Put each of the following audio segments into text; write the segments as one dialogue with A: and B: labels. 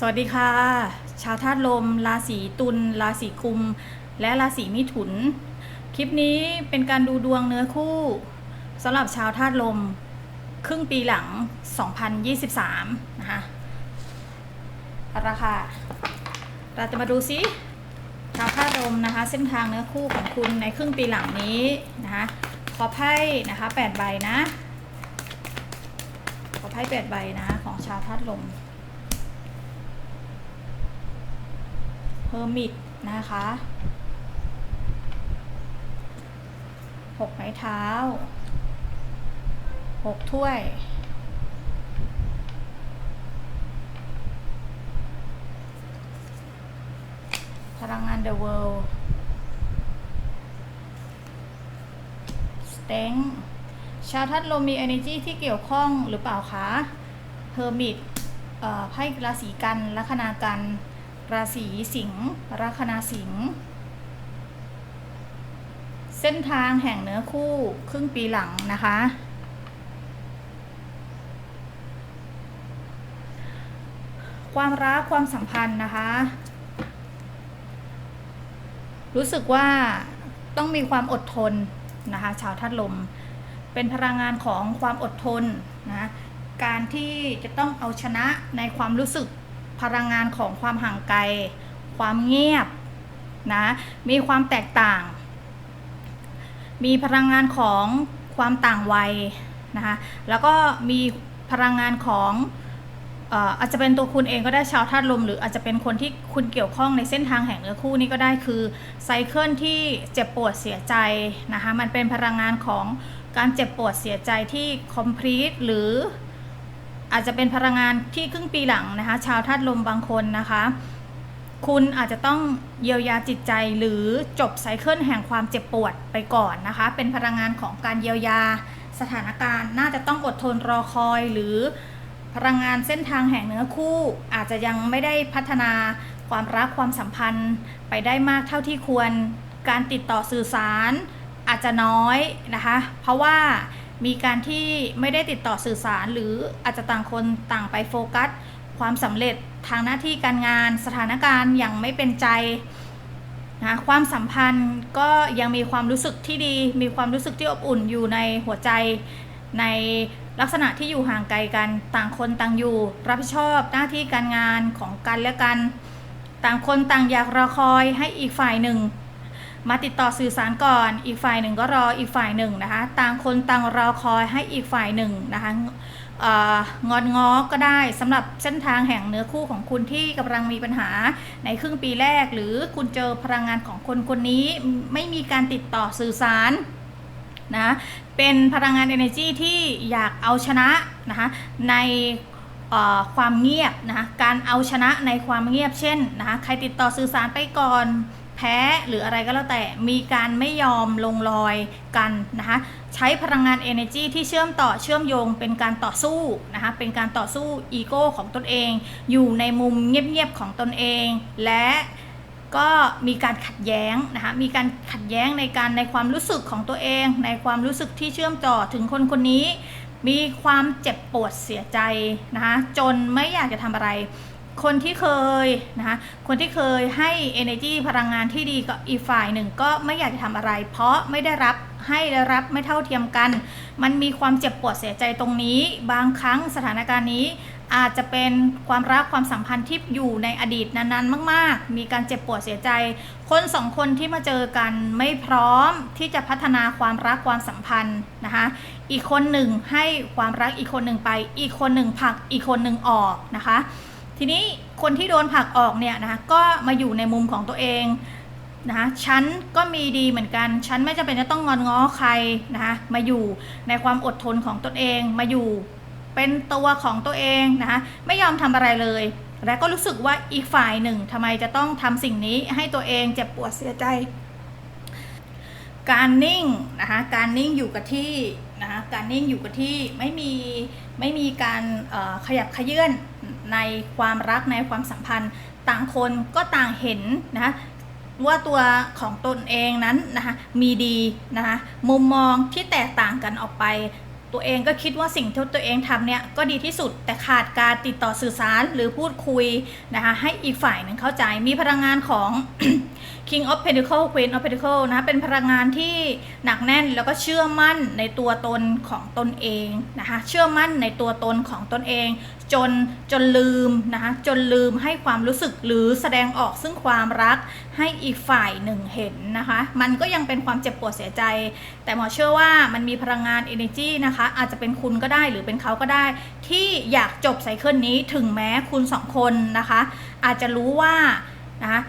A: สวัสดีค่ะ ชาวธาตุลม ราศีตุล ราศีกุม และราศีมิถุน คลิปนี้เป็นการดูดวงเนื้อคู่สำหรับชาวธาตุลม ครึ่งปีหลัง 2023 นะคะเอาค่ะเราจะมาดูซิชาวธาตุลมนะคะ เส้นทางเนื้อคู่ของคุณในครึ่งปีหลังนี้นะคะขอไพ่นะคะ8ใบนะ ขอไพ่8ใบนะ ของชาวธาตุลม เฮอร์มิตนะคะหกไม้เท้าหกถ้วยพลังงาน The World สเต็งชาวทัดลมมี energy ที่เกี่ยวข้องหรือเปล่าคะเฮอร์มิตไพ่ราศีกันลัคนากัน ราศีสิงห์ลัคนาสิงห์เส้นทางแห่งเนื้อคู่ครึ่งปีหลังนะคะ ความรักความสัมพันธ์นะคะ รู้สึกว่าต้องมีความอดทนนะคะ ชาวธาตุลม เป็นพลังงานของความอดทนนะการที่จะต้องเอาชนะในความรู้สึก พลังงานของความห่างไกล ความเงียบนะมีความแตกต่าง มีพลังงานของความต่างวัยนะคะแล้วก็มีพลังงานของอาจจะเป็นตัวคุณเองก็ได้ชาวธาตุลม หรืออาจจะเป็นคนที่คุณเกี่ยวข้องในเส้นทางแห่งเนื้อคู่นี้ก็ได้คือไซเคิลที่เจ็บปวดเสียใจนะคะมันเป็นพลังงานของการเจ็บปวดเสียใจที่ complete หรือ อาจจะเป็นพลังงานที่ครึ่งปีหลังนะคะ ชาวธาตุลมบางคนนะคะ คุณอาจจะต้องเยียวยาจิตใจหรือจบไซเคิลแห่งความเจ็บปวดไปก่อนนะคะ เป็นพลังงานของการเยียวยาสถานการณ์น่าจะต้องอดทนรอคอยหรือพลังงานเส้นทางแห่งเนื้อคู่ อาจจะยังไม่ได้พัฒนาความรักความสัมพันธ์ไปได้มากเท่าที่ควร การติดต่อสื่อสารอาจจะน้อยนะคะ เพราะว่า มีการที่ไม่ได้ติดต่อสื่อสาร หรืออาจจะต่างคนต่างไปโฟกัส ความสำเร็จทางหน้าที่การงานสถานการณ์อย่างไม่เป็นใจนะความสัมพันธ์ก็ยังมีความรู้สึกที่ดี มีความรู้สึกที่อบอุ่นอยู่ในหัวใจในลักษณะที่อยู่ห่างไกลกันต่างคนต่างอยู่ รับผิดชอบหน้าที่การงานของกันและกัน ต่างคนต่างอยากรอคอยให้อีกฝ่ายหนึ่ง มาติดต่อสื่อสารก่อน อีกฝ่ายหนึ่งก็รออีกฝ่ายหนึ่งนะคะ ต่างคนต่างรอคอยให้อีกฝ่ายหนึ่งนะคะงอนง้อก็ได้สำหรับเส้นทางแห่งเนื้อคู่ของคุณที่กำลังมีปัญหาในครึ่งปีแรก หรือคุณเจอพลังงานของคนคนนี้ไม่มีการติดต่อสื่อสารนะเป็นพลังงาน energy ที่อยากเอาชนะนะคะในความเงียบนะคะการเอาชนะในความเงียบเช่นนะคะใครติดต่อสื่อสารไปก่อน แพ้หรืออะไรก็แล้วแต่มีการไม่ยอมลงรอยกันนะคะใช้พลังงาน energy ที่เชื่อมต่อเชื่อมโยงเป็นการต่อสู้นะคะเป็นการต่อสู้อีโก้ของตนเอง อยู่ในมุมเงียบๆของตนเอง และก็มีการขัดแย้งนะคะมีการขัดแย้งในการในความรู้สึกของตัวเอง ในความรู้สึกที่เชื่อมต่อถึงคนคนนี้ มีความเจ็บปวดเสียใจนะคะจนไม่อยากจะทำอะไร คนที่เคยนะคะคนที่เคยให้ energy พลังงานที่ดีกับอีกฝ่ายหนึ่งก็ไม่อยากจะทำอะไร เพราะไม่ได้รับให้ได้รับไม่เท่าเทียมกัน มันมีความเจ็บปวดเสียใจตรงนี้ บางครั้งสถานการณ์นี้อาจจะเป็นความรักความสัมพันธ์ที่อยู่ในอดีตนานๆ มาก ๆ มีการเจ็บปวดเสียใจ คนสองคนที่มาเจอกันไม่พร้อมที่จะพัฒนาความรักความสัมพันธ์นะคะอีกคนหนึ่งให้ความรักอีกคนหนึ่งไป อีกคนหนึ่งผลักอีกคนหนึ่งออกนะคะ ทีนี้คนที่โดนผลักออกเนี่ยนะคะก็มาอยู่ในมุมของตัวเองนะคะฉันก็มีดีเหมือนกันฉันไม่จำเป็นจะต้องงอนง้อใครนะคะมาอยู่ในความอดทนของตนเองมาอยู่เป็นตัวของตัวเองนะคะไม่ยอมทำอะไรเลย และก็รู้สึกว่าอีกฝ่ายหนึ่งทำไมจะต้องทำสิ่งนี้ให้ตัวเองเจ็บปวดเสียใจ การนิ่งนะคะการนิ่งอยู่กับที่นะคะการนิ่งอยู่กับที่ไม่มีไม่มีการขยับขยื่น ในความรักในความสัมพันธ์ ต่างคนก็ต่างเห็นนะคะว่าตัวของตนเองนั้นนะคะมีดีนะคะมุมมองที่แตกต่างกันออกไป ตัวเองก็คิดว่าสิ่งที่ตัวเองทำเนี่ยก็ดีที่สุดแต่ขาดการติดต่อสื่อสารหรือพูดคุยนะคะให้อีกฝ่ายหนึ่งเข้าใจมีพลังงานของ King of Pentacle Queen of Pentacle นะเป็นพลังงานที่หนักแน่นแล้วก็เชื่อมั่นในตัวตนของตนเองนะคะเชื่อมั่นในตัวตนของตนเอง จนจนลืมนะคะจนลืมให้ความรู้สึกหรือแสดงออกซึ่งความรักให้อีกฝ่ายหนึ่งเห็นนะคะ มันก็ยังเป็นความเจ็บปวดเสียใจ แต่หมอเชื่อว่ามันมีพลังงาน energy นะคะอาจจะเป็นคุณก็ได้หรือเป็นเขาก็ได้ ที่อยากจบไซเคิลนี้ถึงแม้คุณสองคนนะคะ อาจจะรู้ว่านะคะ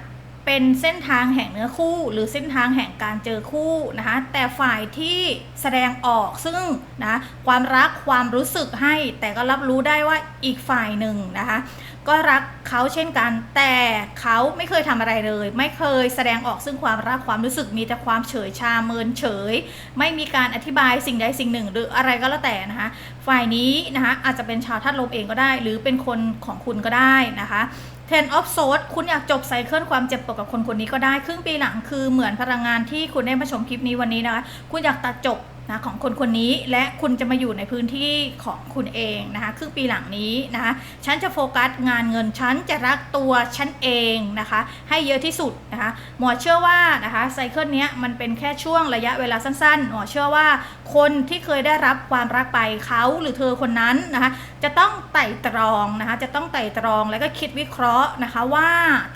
A: เป็นเส้นทางแห่งเนื้อคู่ หรือเส้นทางแห่งการเจอคู่นะคะแต่ฝ่ายที่แสดงออกซึ่งนะความรักความรู้สึกให้แต่ก็รับรู้ได้ว่าอีกฝ่ายหนึ่งนะคะ ก็รักเขาเช่นกัน แต่เขาไม่เคยทำอะไรเลย ไม่เคยแสดงออกซึ่งความรักความรู้สึกมีแต่ความเฉยชาเมินเฉย ไม่มีการอธิบายสิ่งใดสิ่งหนึ่ง หรืออะไรก็แล้วแต่นะคะฝ่ายนี้นะคะอาจจะเป็นชาวธาตุลมเองก็ได้ หรือเป็นคนของคุณก็ได้นะคะ Ten of Swords คุณอยากจบไซเคิลความเจ็บปวดกับคนคนนี้ก็ได้ ครึ่งปีหลังคือเหมือนพลังงานที่คุณได้มาชมคลิปนี้วันนี้นะคะคุณอยากตัดจบ นะของคนคนนี้และคุณจะมาอยู่ในพื้นที่ของคุณเองนะคะครึ่งปีหลังนี้นะคะฉันจะโฟกัสงานเงินฉันจะรักตัวฉันเองนะคะให้เยอะที่สุดนะคะหมอเชื่อว่านะคะไซเคิลนี้มันเป็นแค่ช่วงระยะเวลาสั้นๆ หมอเชื่อว่าคนที่เคยได้รับความรักไปเขาหรือเธอคนนั้นนะคะจะต้องไต่ตรองนะคะจะต้องไต่ตรองแล้วก็คิดวิเคราะห์นะคะว่า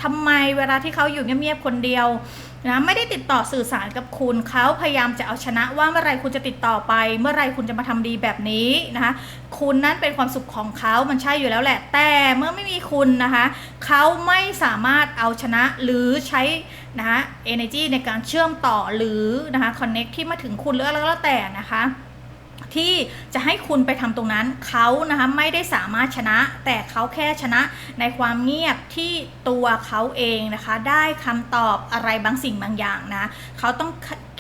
A: ทำไมเวลาที่เขาอยู่เงียบๆคนเดียว นะไม่ได้ติดต่อสื่อสารกับคุณเขาพยายามจะเอาชนะว่าเมื่อไรคุณจะติดต่อไป เมื่อไรคุณจะมาทำดีแบบนี้นะคะคุณนั้นเป็นความสุขของเขามันใช่อยู่แล้วแหละ แต่เมื่อไม่มีคุณนะคะเขาไม่สามารถเอาชนะหรือใช้นะคะ energy ในการเชื่อมต่อหรือนะคะ connect ที่มาถึงคุณหรืออะไรก็แล้วแต่นะคะ ที่จะให้คุณไปทำตรงนั้นเขานะคะไม่ได้สามารถชนะ แต่เขาแค่ชนะในความเงียบที่ตัวเขาเองนะคะ ได้คำตอบอะไรบางสิ่งบางอย่างนะเขาต้อง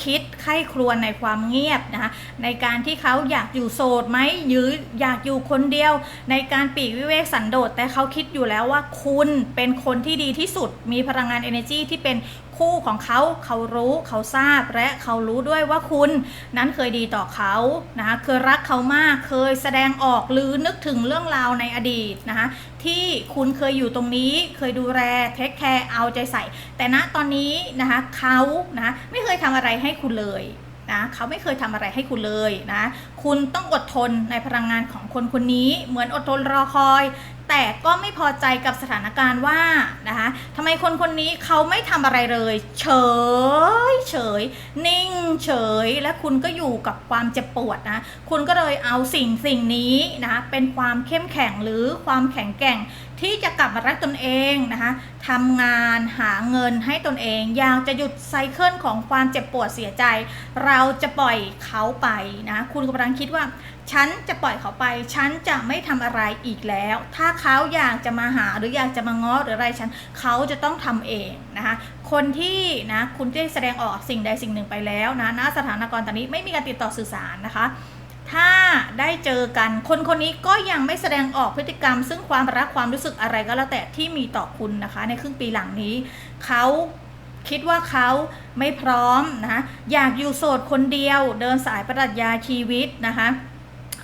A: คิดไข้ครวญในความเงียบนะคะในการที่เขาอยากอยู่โสดไหมหรืออยากอยู่คนเดียว ในการปีกวิเวกสันโดษแต่เขาคิดอยู่แล้วว่าคุณเป็นคนที่ดีที่สุด มีพลังงาน energy ที่เป็นคู่ของเขาเขารู้เขาทราบและเขารู้ด้วยว่าคุณนั้นเคยดีต่อเขานะคะเคยรักเขามากเคยแสดงออกหรือนึกถึงเรื่องราวในอดีตนะคะ ที่คุณเคยอยู่ตรงนี้ เคยดูแลเทคแคร์เอาใจใส่ แต่ณตอนนี้นะคะเขานะไม่เคยทำอะไรให้คุณเลย นะเขาไม่เคยทำอะไรให้คุณเลยนะ คุณต้องอดทนในพลังงานของคนคนนี้ เหมือนอดทนรอคอย แต่ก็ไม่พอใจกับสถานการณ์ว่านะคะทำไมคนคนนี้เขาไม่ทำอะไรเลย เฉยเฉย นิ่งเฉย และคุณก็อยู่กับความเจ็บปวดนะ คุณก็เลยเอาสิ่งสิ่งนี้นะเป็นความเข้มแข็งหรือความแข็งแกร่ง ที่จะกลับมารักตนเองนะคะทำงานหาเงินให้ตนเอง อยากจะหยุดไซเคิลของความเจ็บปวดเสียใจ เราจะปล่อยเขาไปนะคุณกำลังคิดว่า ฉันจะปล่อยเขาไป ฉันจะไม่ทำอะไรอีกแล้ว ถ้าเขาอยากจะมาหาหรืออยากจะมาง้อหรืออะไรฉันเขาจะต้องทำเองนะคะคนที่นะคุณได้แสดงออกสิ่งใดสิ่งหนึ่งไปแล้วนะณสถานการณ์ตอนนี้ไม่มีการติดต่อสื่อสารนะคะ ถ้าได้เจอกัน คนคนนี้ก็ยังไม่แสดงออกพฤติกรรม ซึ่งความรักความรู้สึกอะไรก็แล้วแต่ที่มีต่อคุณนะคะ ในครึ่งปีหลังนี้เขาคิดว่าเขาไม่พร้อมนะคะอยากอยู่โสดคนเดียว เดินสายปรัชญาชีวิตนะคะ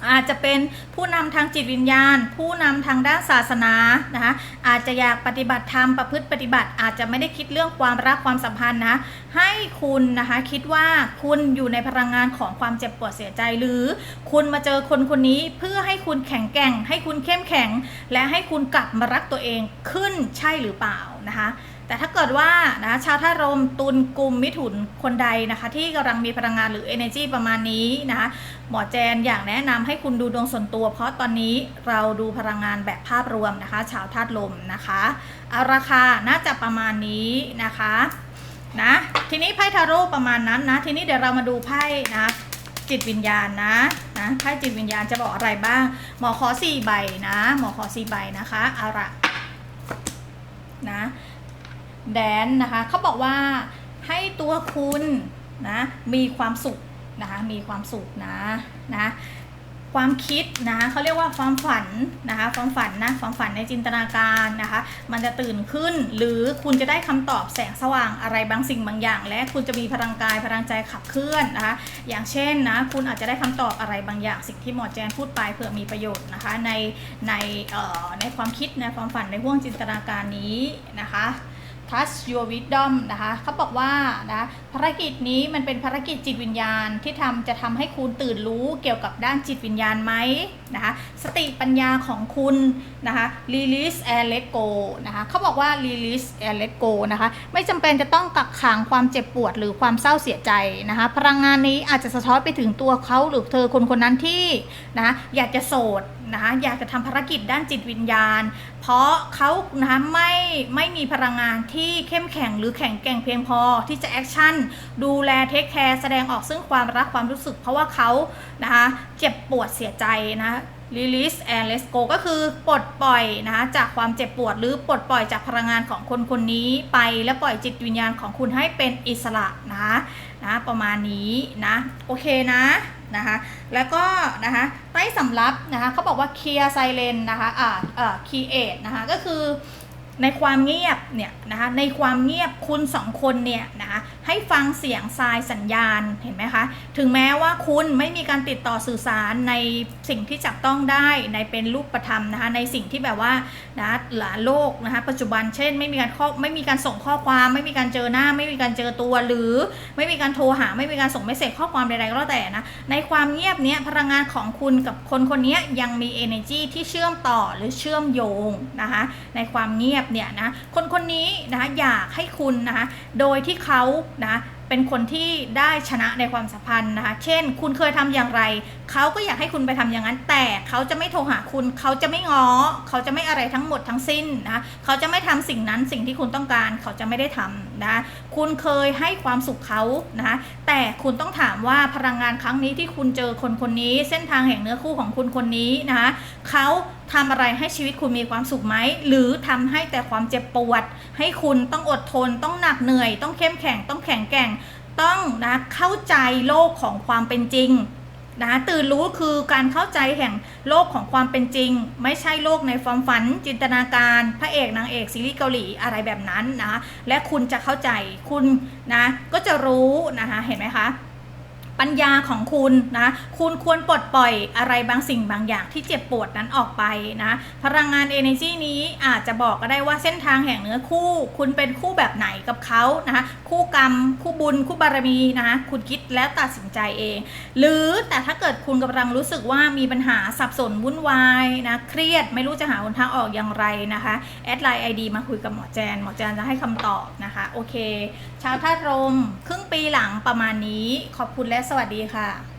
A: อาจจะเป็นผู้นำทางจิตวิญญาณ ผู้นำทางด้านศาสนานะคะอาจจะอยากปฏิบัติธรรมประพฤติปฏิบัติ อาจจะไม่ได้คิดเรื่องความรักความสัมพันธ์นะให้คุณนะคะคิดว่าคุณอยู่ในพลังงานของความเจ็บปวดเสียใจ หรือคุณมาเจอคนคนนี้เพื่อให้คุณแข็งแกร่ง ให้คุณเข้มแข็ง และให้คุณกลับมารักตัวเองขึ้นใช่หรือเปล่านะคะ แต่ถ้าเกิดว่านะชาวท่ารมตุลกลุ่มมิถุนคนใดนะคะ ที่กำลังมีพลังงานหรือ energy ประมาณนี้นะคะหมอแจนอยากแนะนำให้คุณดูดวงส่วนตัว เพราะตอนนี้เราดูพลังงานแบบภาพรวมนะคะ ชาวธาตุลมนะคะเอาราคาน่าจะประมาณนี้นะคะนะทีนี้ไพ่ทาโร่ประมาณนั้นนะ ทีนี้เดี๋ยวเรามาดูไพ่นะจิตวิญญาณนะนะไพ่จิตวิญญาณจะบอกอะไรบ้าง หมอขอสี่ใบนะ หมอขอสี่ใบนะคะเอาละนะ แดนนะคะเขาบอกว่าให้ตัวคุณนะมีความสุขนะคะมีความสุขนะนะความคิดนะคะเขาเรียกว่าความฝันนะคะความฝันนะความฝันในจินตนาการนะคะมันจะตื่นขึ้นหรือคุณจะได้คำตอบแสงสว่างอะไรบางสิ่งบางอย่าง และคุณจะมีพลังกายพลังใจขับเคลื่อนนะคะอย่างเช่นนะคุณอาจจะได้คำตอบอะไรบางอย่าง สิ่งที่หมอแจนพูดไปเผื่อมีประโยชน์นะคะในในเอ่อในความคิดในความฝันในห่วงจินตนาการนี้นะคะ Touch Your Wisdom นะคะเขาบอกว่านะภารกิจนี้มันเป็นภารกิจจิตวิญญาณที่ทำจะทำให้คุณตื่นรู้เกี่ยวกับด้านจิตวิญญาณไหมนะคะสติปัญญาของคุณนะคะ Release and Let Go นะคะเขาบอกว่า Release and Let Go นะคะไม่จำเป็นจะต้องกักขังความเจ็บปวดหรือความเศร้าเสียใจนะคะพลังงานนี้อาจจะสะท้อนไปถึงตัวเขาหรือเธอคนคนนั้นที่นะคะอยากจะโสด นะคะอยากจะทำภารกิจด้านจิตวิญญาณ เพราะเขานะคะไม่ไม่มีพลังงานที่เข้มแข็งหรือแข็งแกร่งเพียงพอที่จะแอคชั่นดูแลเทคแคร์แสดงออกซึ่งความรักความรู้สึก เพราะว่าเขานะคะเจ็บปวดเสียใจนะ release and let go ก็คือปลดปล่อยนะคะจากความเจ็บปวดหรือปลดปล่อยจากพลังงานของคนคนนี้ไปและปล่อยจิตวิญญาณของคุณให้เป็นอิสระนะคะ นะประมาณนี้นะโอเคนะนะคะแล้วก็นะคะใต้สำรับนะคะเขาบอกว่าเคลียร์ไซเลนนะคะอ่าเอ่อคีเอตนะคะก็คือ ในความเงียบเนี่ยนะคะในความเงียบคุณสองคนเนี่ยนะคะให้ฟังเสียงทรายสัญญาณเห็นไหมคะถึงแม้ว่าคุณไม่มีการติดต่อสื่อสารในสิ่งที่จับต้องได้ในเป็นรูปธรรมนะคะในสิ่งที่แบบว่านะหลาโลกนะคะปัจจุบันเช่น ไม่มีการข้อไม่มีการส่งข้อความ ไม่มีการเจอหน้า ไม่มีการเจอตัวหรือไม่มีการโทรหา ไม่มีการส่งเมสเซจข้อความใดๆก็แล้วแต่นะในความเงียบเนี้ยพลังงานของคุณกับคนคนนี้ยังมี energy ที่เชื่อมต่อหรือเชื่อมโยงนะคะในความเงียบเนี่ยนะคนคนนี้นะอยากให้คุณนะคะโดยที่เขานะเป็นคนที่ได้ชนะในความสัมพันธ์นะคะ เช่น คุณเคยทำอย่างไร เขาก็อยากให้คุณไปทำอย่างนั้น แต่เขาจะไม่โทรหาคุณ เขาจะไม่ง้อ เขาจะไม่อะไรทั้งหมดทั้งสิ้นนะ เขาจะไม่ทำสิ่งนั้นสิ่งที่คุณต้องการ เขาจะไม่ได้ทำนะ คุณเคยให้ความสุขเขานะคะแต่คุณต้องถามว่าพลังงานครั้งนี้ที่คุณเจอคนคนนี้ เส้นทางแห่งเนื้อคู่ของคุณคนนี้นะคะเขา ทำอะไรให้ชีวิตคุณมีความสุขไหม หรือทำให้แต่ความเจ็บปวด ให้คุณต้องอดทน ต้องหนักเหนื่อย ต้องเข้มแข็ง ต้องแข็งแกร่ง ต้องนะเข้าใจโลกของความเป็นจริงนะตื่นรู้คือการเข้าใจแห่งโลกของความเป็นจริง ไม่ใช่โลกในความฝัน จินตนาการ พระเอกนางเอกซีรีส์เกาหลีอะไรแบบนั้นนะ และคุณจะเข้าใจคุณนะก็จะรู้นะคะเห็นไหมคะ ปัญญาของคุณนะ คุณควรปลดปล่อยอะไรบางสิ่งบางอย่างที่เจ็บปวดนั้นออกไปนะ พลังงาน energy นี้อาจจะบอกก็ได้ว่าเส้นทางแห่งเนื้อคู่ คุณเป็นคู่แบบไหนกับเขานะคะคู่กรรม คู่บุญ คู่บารมีนะคะคุณคิดแล้วตัดสินใจเอง หรือแต่ถ้าเกิดคุณกำลังรู้สึกว่ามีปัญหาสับสนวุ่นวายนะเครียดไม่รู้จะหาหนทางออกอย่างไรนะคะแอดไลน์ไอดีมาคุยกับหมอแจนหมอแจนจะให้คำตอบนะคะโอเค ชาวธาลมครึ่งปีหลังประมาณนี้ขอบคุณและสวัสดีค่ะ